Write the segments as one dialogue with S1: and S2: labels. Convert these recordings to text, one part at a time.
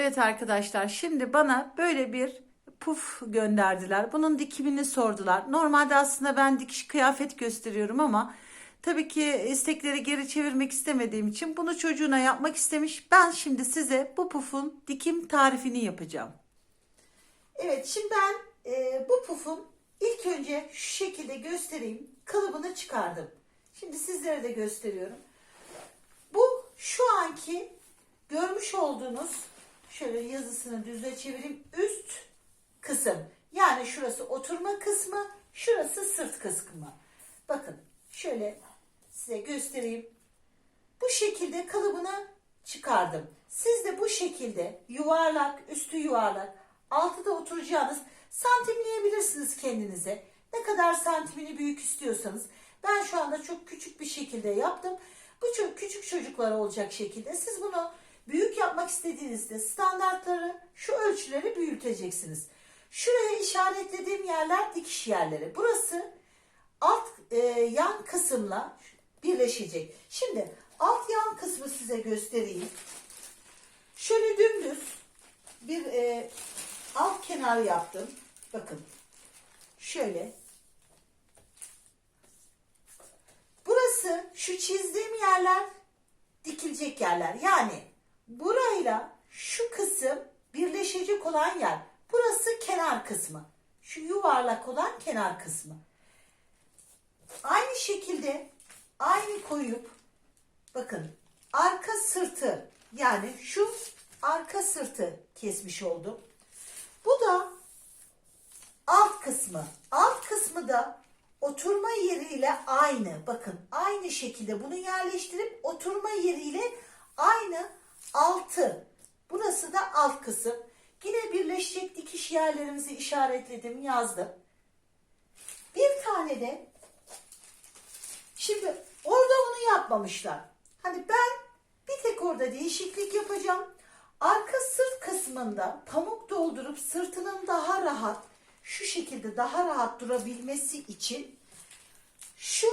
S1: Evet arkadaşlar şimdi bana böyle bir puf gönderdiler. Bunun dikimini sordular. Normalde aslında ben dikiş kıyafet gösteriyorum ama tabii ki istekleri geri çevirmek istemediğim için bunu çocuğuna yapmak istemiş. Ben şimdi size bu pufun dikim tarifini yapacağım. Evet şimdi ben e, bu pufun ilk önce şu şekilde göstereyim. Kalıbını çıkardım. Şimdi sizlere de gösteriyorum. Bu şu anki görmüş olduğunuz şöyle yazısını düzle çevireyim üst kısım. Yani şurası oturma kısmı, şurası sırt kısmı. Bakın şöyle size göstereyim. Bu şekilde kalıbını çıkardım. Siz de bu şekilde yuvarlak, üstü yuvarlak, altı da oturacağınız santimleyebilirsiniz kendinize. Ne kadar santimini büyük istiyorsanız. Ben şu anda çok küçük bir şekilde yaptım. Bu çok küçük çocuklara olacak şekilde. Siz bunu büyük yapmak istediğinizde standartları, şu ölçüleri büyüteceksiniz. Şuraya işaretlediğim yerler dikiş yerleri. Burası alt e, yan kısımla birleşecek. Şimdi alt yan kısmı size göstereyim. Şöyle dümdüz bir e, alt kenar yaptım. Bakın şöyle. Burası şu çizdiğim yerler dikilecek yerler. Yani burayla şu kısım birleşecek olan yer. Burası kenar kısmı. Şu yuvarlak olan kenar kısmı. Aynı şekilde aynı koyup bakın arka sırtı yani şu arka sırtı kesmiş oldum. Bu da alt kısmı. Alt kısmı da oturma yeriyle aynı. Bakın aynı şekilde bunu yerleştirip oturma yeriyle aynı altı. Burası da alt kısım. Yine birleşecek dikiş yerlerimizi işaretledim, yazdım. Bir tane de şimdi orada onu yapmamışlar. Hani ben bir tek orada değişiklik yapacağım. Arka sırt kısmında pamuk doldurup sırtının daha rahat şu şekilde daha rahat durabilmesi için şu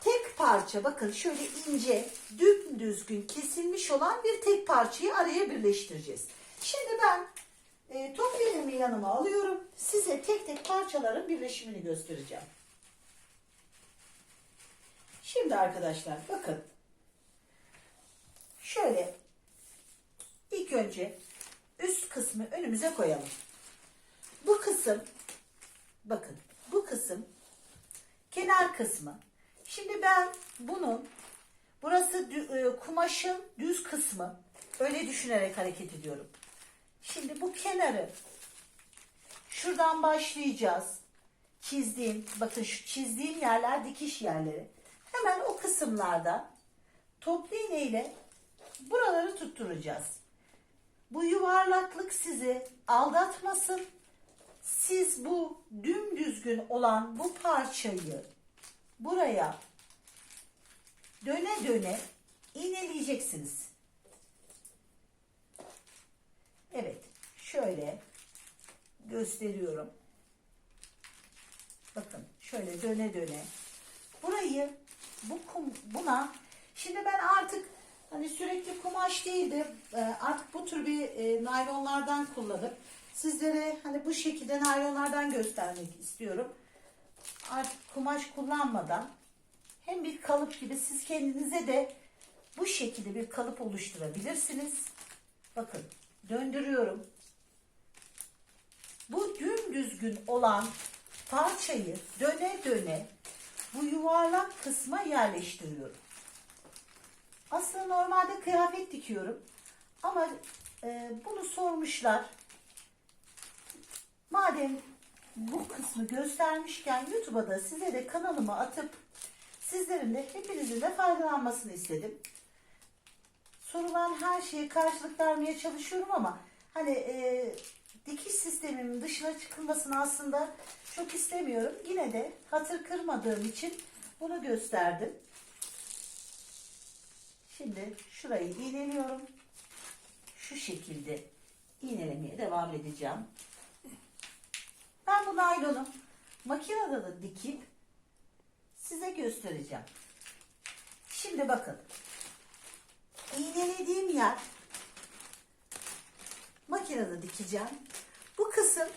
S1: tek parça bakın şöyle ince düzgün kesilmiş olan bir tek parçayı araya birleştireceğiz. Şimdi ben e, top elimi yanıma alıyorum. Size tek tek parçaların birleşimini göstereceğim. Şimdi arkadaşlar bakın. Şöyle ilk önce üst kısmı önümüze koyalım. Bu kısım bakın bu kısım kenar kısmı. Şimdi ben bunun burası e, kumaşın düz kısmı öyle düşünerek hareket ediyorum. Şimdi bu kenarı şuradan başlayacağız. Çizdiğim bakın şu çizdiğim yerler dikiş yerleri. Hemen o kısımlarda toplu iğne ile buraları tutturacağız. Bu yuvarlaklık sizi aldatmasın. Siz bu dümdüzgün olan bu parçayı buraya döne döne iğneleyeceksiniz. Evet, şöyle gösteriyorum. Bakın, şöyle döne döne. Burayı bu kum, buna şimdi ben artık hani sürekli kumaş değildi. e, Artık bu tür bir e, naylonlardan kullanıp sizlere hani bu şekilde naylonlardan göstermek istiyorum. Artık kumaş kullanmadan hem bir kalıp gibi siz kendinize de bu şekilde bir kalıp oluşturabilirsiniz. Bakın döndürüyorum. Bu dümdüzgün olan parçayı döne döne bu yuvarlak kısma yerleştiriyorum. Aslında normalde kıyafet dikiyorum. Ama e, bunu sormuşlar. Madem bu kısmı göstermişken YouTube'a da size de kanalıma atıp sizlerin de hepinizin de faydalanmasını istedim. Sorulan her şeye karşılık vermeye çalışıyorum ama hani e, dikiş sistemimin dışına çıkılmasını aslında çok istemiyorum. Yine de hatır kırmadığım için bunu gösterdim. Şimdi şurayı iğneliyorum. Şu şekilde iğnelemeye devam edeceğim. Naylonu makinede de dikip size göstereceğim. Şimdi bakın. İğnelediğim yer makinede dikeceğim. Bu kısım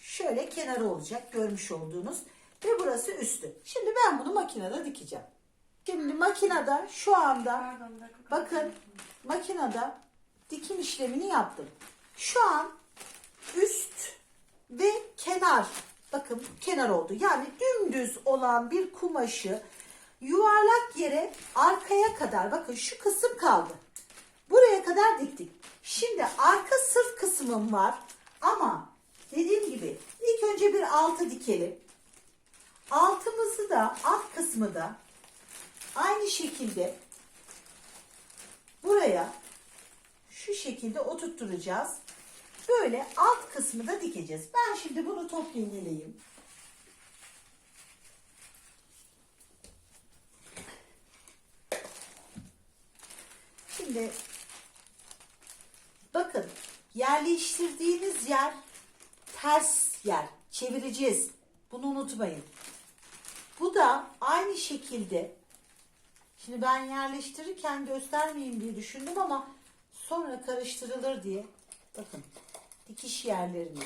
S1: şöyle kenarı olacak görmüş olduğunuz ve burası üstü. Şimdi ben bunu makinede dikeceğim. Şimdi makinede şu anda bakın makinede dikim işlemini yaptım. Şu an üst ve kenar bakın kenar oldu. Yani dümdüz olan bir kumaşı yuvarlak yere arkaya kadar bakın şu kısım kaldı. Buraya kadar diktik. Şimdi arka sırt kısmım var ama dediğim gibi ilk önce bir altı dikelim. Altımızı da alt kısmı da aynı şekilde buraya şu şekilde oturtturacağız. Böyle alt kısmı da dikeceğiz. Ben şimdi bunu toplu iğneleyeyim. Şimdi bakın yerleştirdiğiniz yer ters yer. Çevireceğiz. Bunu unutmayın. Bu da aynı şekilde Şimdi ben yerleştirirken göstermeyeyim diye düşündüm ama sonra karıştırılır diye. Bakın dikiş yerlerini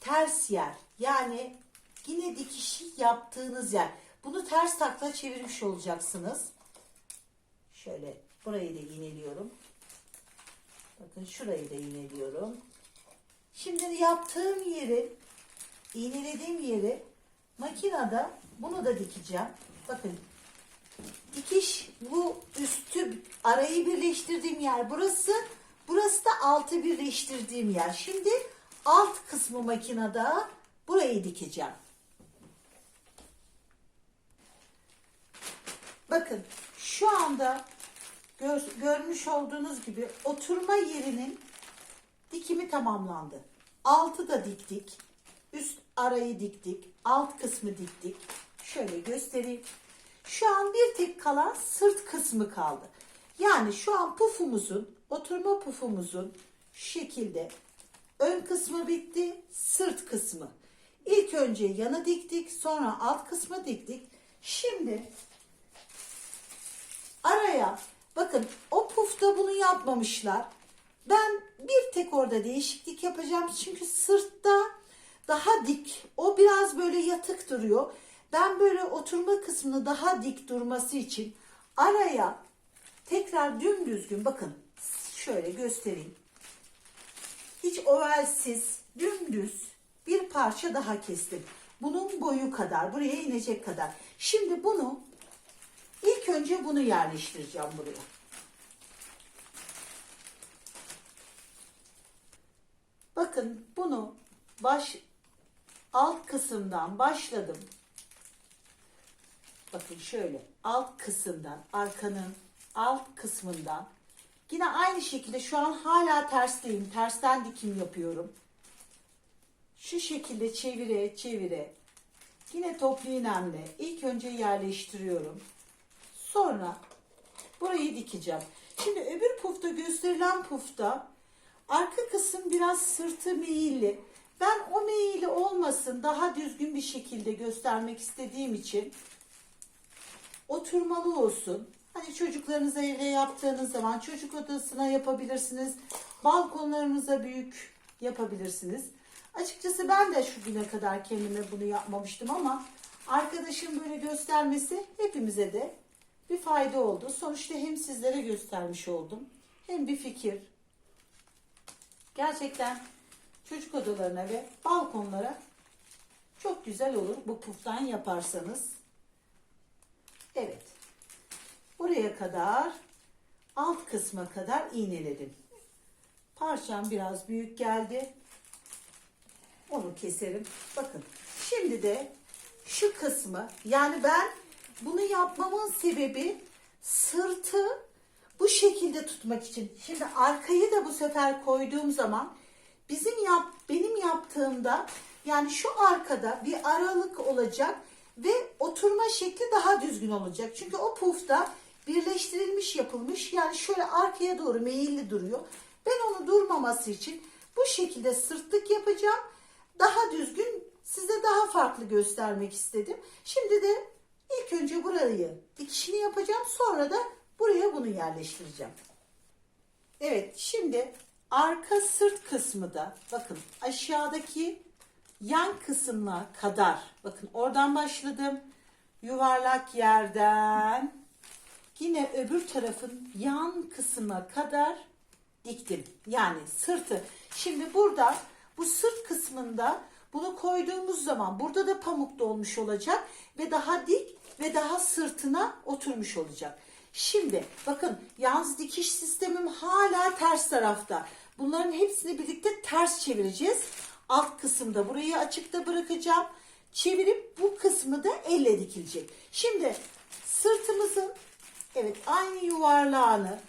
S1: ters yer yani yine dikişi yaptığınız yer. Bunu ters takla çevirmiş olacaksınız. Şöyle burayı da iğneliyorum. Bakın şurayı da iğneliyorum. Şimdi yaptığım yeri iğnelediğim yeri makinede bunu da dikeceğim. Bakın dikiş bu üstü arayı birleştirdiğim yer burası. Burası da altı birleştirdiğim yer. Şimdi alt kısmı makinede burayı dikeceğim. Bakın şu anda gör- görmüş olduğunuz gibi oturma yerinin dikimi tamamlandı. Altı da diktik. Üst arayı diktik. Alt kısmı diktik. Şöyle göstereyim. Şu an bir tek kalan sırt kısmı kaldı. Yani şu an pufumuzun, oturma pufumuzun şekilde ön kısmı bitti, sırt kısmı. İlk önce yanı diktik, sonra alt kısmı diktik. Şimdi araya bakın o pufta bunu yapmamışlar. Ben bir tek orada değişiklik yapacağım. Çünkü sırtta daha dik. O biraz böyle yatık duruyor. Ben böyle oturma kısmını daha dik durması için araya tekrar dümdüzgün bakın şöyle göstereyim. Hiç ovalsiz dümdüz bir parça daha kestim. Bunun boyu kadar buraya inecek kadar. Şimdi bunu ilk önce bunu yerleştireceğim buraya. Bakın bunu baş alt kısımdan başladım. Bakın şöyle alt kısımdan arkanın alt kısmından yine aynı şekilde şu an hala tersteyim. Tersten dikim yapıyorum. Şu şekilde çevire çevire yine toplu iğnemle ilk önce yerleştiriyorum. Sonra burayı dikeceğim. Şimdi öbür pufta gösterilen pufta arka kısım biraz sırtı meyilli. Ben o meyili olmasın daha düzgün bir şekilde göstermek istediğim için oturmalı olsun. Hani çocuklarınıza evde yaptığınız zaman çocuk odasına yapabilirsiniz. Balkonlarınıza büyük yapabilirsiniz. Açıkçası ben de şu güne kadar kendime bunu yapmamıştım ama arkadaşım böyle göstermesi hepimize de bir fayda oldu. Sonuçta hem sizlere göstermiş oldum hem bir fikir. Gerçekten çocuk odalarına ve balkonlara çok güzel olur bu puftan yaparsanız. Evet. Buraya kadar alt kısma kadar iğneledim. Parçam biraz büyük geldi. Onu keserim. Bakın. Şimdi de şu kısmı yani ben bunu yapmamın sebebi sırtı bu şekilde tutmak için. Şimdi arkayı da bu sefer koyduğum zaman bizim yap benim yaptığımda yani şu arkada bir aralık olacak ve oturma şekli daha düzgün olacak. Çünkü o pufta birleştirilmiş yapılmış yani şöyle arkaya doğru meyilli duruyor. Ben onu durmaması için bu şekilde sırtlık yapacağım. Daha düzgün size daha farklı göstermek istedim. Şimdi de ilk önce burayı dikişini yapacağım. Sonra da buraya bunu yerleştireceğim. Evet şimdi arka sırt kısmı da bakın aşağıdaki yan kısmına kadar bakın oradan başladım. Yuvarlak yerden yine öbür tarafın yan kısmına kadar diktim. Yani sırtı. Şimdi burada bu sırt kısmında bunu koyduğumuz zaman burada da pamuk dolmuş olacak ve daha dik ve daha sırtına oturmuş olacak. Şimdi bakın yalnız dikiş sistemim hala ters tarafta. Bunların hepsini birlikte ters çevireceğiz. Alt kısımda burayı açıkta bırakacağım. Çevirip bu kısmı da elle dikilecek. Şimdi sırtımızın evet aynı yuvarlağını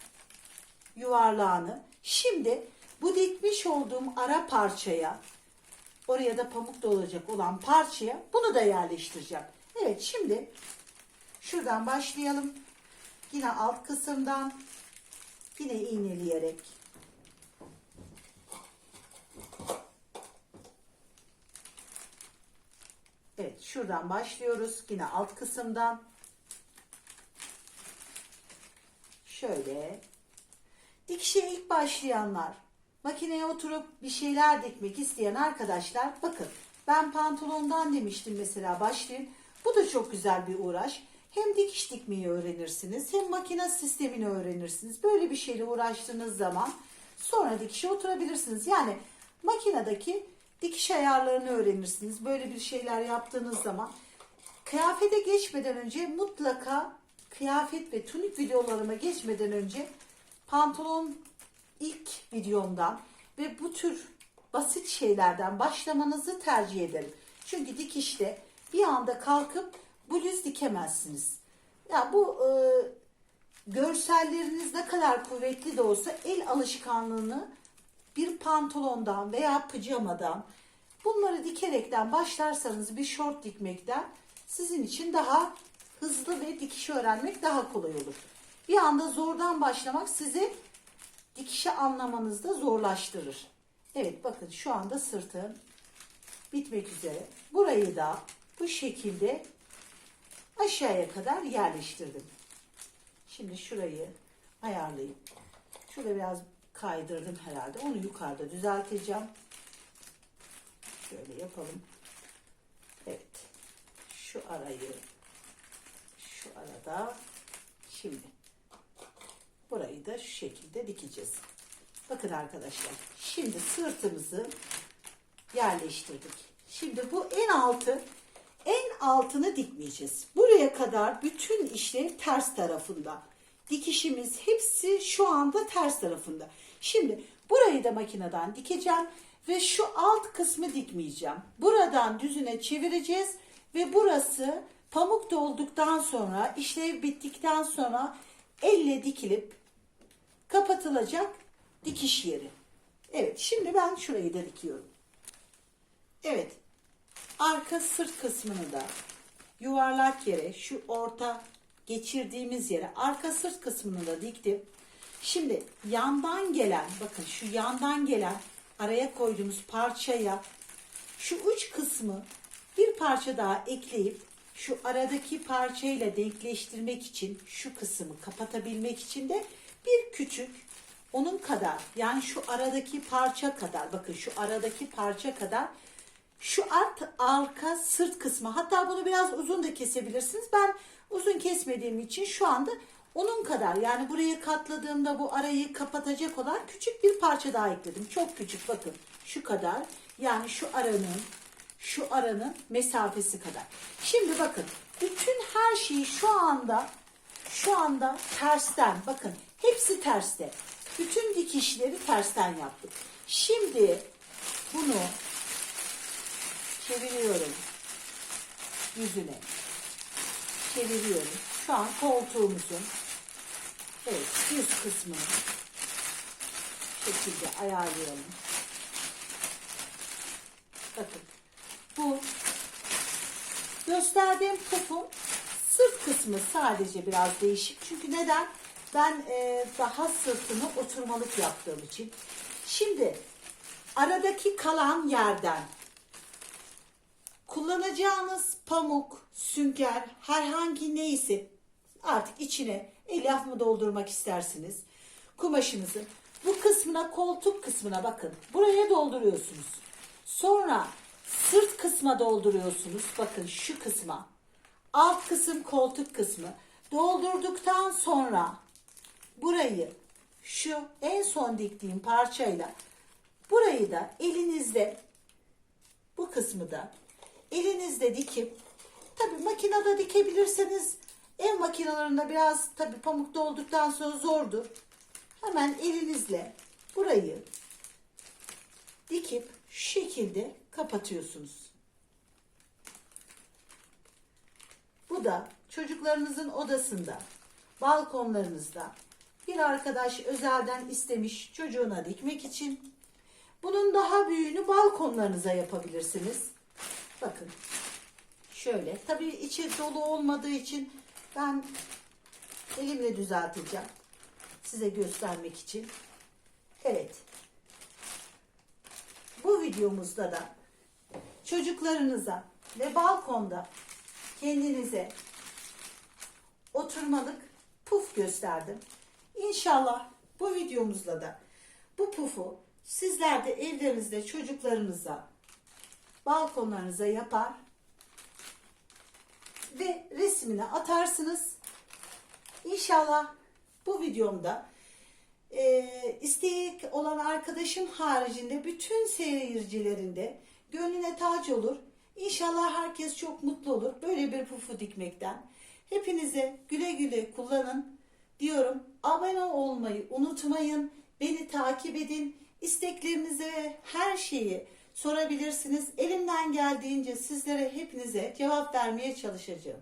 S1: yuvarlağını şimdi bu dikmiş olduğum ara parçaya oraya da pamuk dolacak olan parçaya bunu da yerleştireceğim. Evet şimdi şuradan başlayalım. Yine alt kısımdan yine iğneleyerek Evet şuradan başlıyoruz. Yine alt kısımdan şöyle dikişe ilk başlayanlar makineye oturup bir şeyler dikmek isteyen arkadaşlar bakın ben pantolondan demiştim mesela başlayın. Bu da çok güzel bir uğraş. Hem dikiş dikmeyi öğrenirsiniz hem makine sistemini öğrenirsiniz. Böyle bir şeyle uğraştığınız zaman sonra dikişe oturabilirsiniz. Yani makinedeki dikiş ayarlarını öğrenirsiniz. Böyle bir şeyler yaptığınız zaman kıyafete geçmeden önce mutlaka kıyafet ve tunik videolarıma geçmeden önce pantolon ilk videomdan ve bu tür basit şeylerden başlamanızı tercih ederim. Çünkü dikişte bir anda kalkıp bluz dikemezsiniz. Ya bu e, görselleriniz ne kadar kuvvetli de olsa el alışkanlığını bir pantolondan veya pijamadan bunları dikerekten başlarsanız bir şort dikmekten sizin için daha hızlı ve dikiş öğrenmek daha kolay olur. Bir anda zordan başlamak sizi dikişi anlamanızda zorlaştırır. Evet bakın şu anda sırtım bitmek üzere. Burayı da bu şekilde aşağıya kadar yerleştirdim. Şimdi şurayı ayarlayayım. Şurada biraz kaydırdım herhalde. Onu yukarıda düzelteceğim. Şöyle yapalım. Evet. Şu arayı arada şimdi burayı da şu şekilde dikeceğiz. Bakın arkadaşlar. Şimdi sırtımızı yerleştirdik. Şimdi bu en altı en altını dikmeyeceğiz. Buraya kadar bütün işlem ters tarafında. Dikişimiz hepsi şu anda ters tarafında. Şimdi burayı da makineden dikeceğim ve şu alt kısmı dikmeyeceğim. Buradan düzüne çevireceğiz ve burası pamuk dolduktan sonra işlev bittikten sonra elle dikilip kapatılacak dikiş yeri. Evet şimdi ben şurayı da dikiyorum. Evet arka sırt kısmını da yuvarlak yere şu orta geçirdiğimiz yere arka sırt kısmını da diktim. Şimdi yandan gelen bakın şu yandan gelen araya koyduğumuz parçaya şu uç kısmı bir parça daha ekleyip şu aradaki parçayla denkleştirmek için şu kısmı kapatabilmek için de bir küçük onun kadar yani şu aradaki parça kadar bakın şu aradaki parça kadar şu art arka sırt kısmı hatta bunu biraz uzun da kesebilirsiniz. Ben uzun kesmediğim için şu anda onun kadar yani burayı katladığımda bu arayı kapatacak olan küçük bir parça daha ekledim. Çok küçük bakın şu kadar yani şu aranın şu aranın mesafesi kadar. Şimdi bakın bütün her şeyi şu anda şu anda tersten bakın hepsi terste. Bütün dikişleri tersten yaptık. Şimdi bunu çeviriyorum yüzüne. Çeviriyorum. Şu an koltuğumuzun evet yüz kısmını şekilde ayarlayalım. Bakın bu gösterdiğim topun sırt kısmı sadece biraz değişik. Çünkü neden? Ben e, daha sırtını oturmalık yaptığım için. Şimdi aradaki kalan yerden kullanacağınız pamuk, sünger, herhangi neyse artık içine elyaf mı doldurmak istersiniz kumaşınızı bu kısmı kısmına koltuk kısmına bakın. Buraya dolduruyorsunuz. Sonra sırt kısma dolduruyorsunuz. Bakın şu kısma. Alt kısım koltuk kısmı. Doldurduktan sonra burayı şu en son diktiğim parçayla burayı da elinizde bu kısmı da elinizde dikip tabi makinede dikebilirseniz ev makinalarında biraz tabi pamukta olduktan sonra zordur. Hemen elinizle burayı dikip şekilde kapatıyorsunuz. Bu da çocuklarınızın odasında, balkonlarınızda bir arkadaş özelden istemiş çocuğuna dikmek için. Bunun daha büyüğünü balkonlarınıza yapabilirsiniz. Bakın şöyle. Tabii içi dolu olmadığı için ben elimle düzelteceğim. Size göstermek için. Evet. Bu videomuzda da çocuklarınıza ve balkonda kendinize oturmalık puf gösterdim. İnşallah bu videomuzda da bu pufu sizler de evlerinizde çocuklarınıza balkonlarınıza yapar ve resmini atarsınız. İnşallah bu videomda e, isteği olan arkadaşım haricinde bütün seyircilerinde gönlüne tac olur. İnşallah herkes çok mutlu olur böyle bir pufu dikmekten. Hepinize güle güle kullanın diyorum. Abone olmayı unutmayın. Beni takip edin. İsteklerinizi her şeyi sorabilirsiniz. Elimden geldiğince sizlere hepinize cevap vermeye çalışacağım.